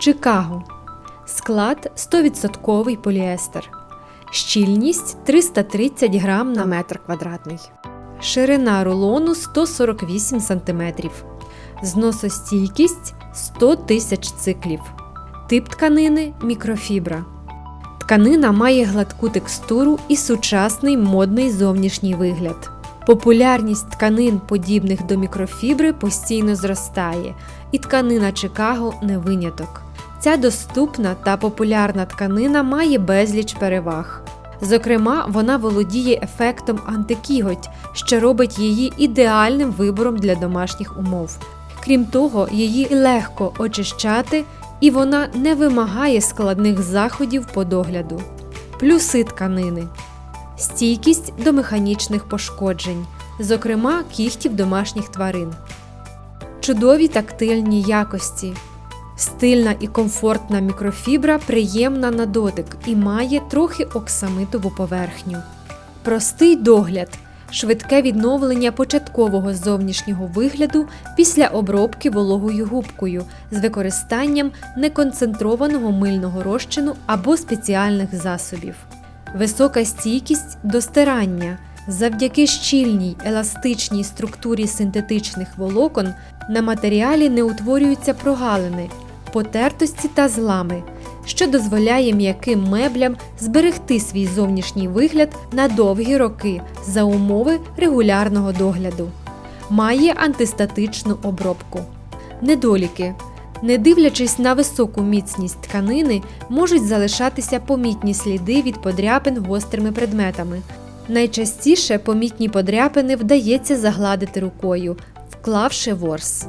Чикаго. Склад 100% поліестер. Щільність 330 грам на метр квадратний. Ширина рулону 148 см. Зносостійкість 100 тисяч циклів. Тип тканини мікрофібра. Тканина має гладку текстуру і сучасний модний зовнішній вигляд. Популярність тканин, подібних до мікрофібри, постійно зростає, і тканина Чикаго не виняток. Ця доступна та популярна тканина має безліч переваг. Зокрема, вона володіє ефектом антикіготь, що робить її ідеальним вибором для домашніх умов. Крім того, її легко очищати і вона не вимагає складних заходів по догляду. Плюси тканини стійкість до механічних пошкоджень, зокрема кігтів домашніх тварин, чудові тактильні якості. Стильна і комфортна мікрофібра приємна на дотик і має трохи оксамитову поверхню. Простий догляд, швидке відновлення початкового зовнішнього вигляду після обробки вологою губкою з використанням неконцентрованого мильного розчину або спеціальних засобів. Висока стійкість до стирання. Завдяки щільній еластичній структурі синтетичних волокон на матеріалі не утворюються прогалини, потертості та злами, що дозволяє м'яким меблям зберегти свій зовнішній вигляд на довгі роки за умови регулярного догляду. Має антистатичну обробку. Недоліки. Не дивлячись на високу міцність тканини, можуть залишатися помітні сліди від подряпин гострими предметами. Найчастіше помітні подряпини вдається загладити рукою, вклавши ворс.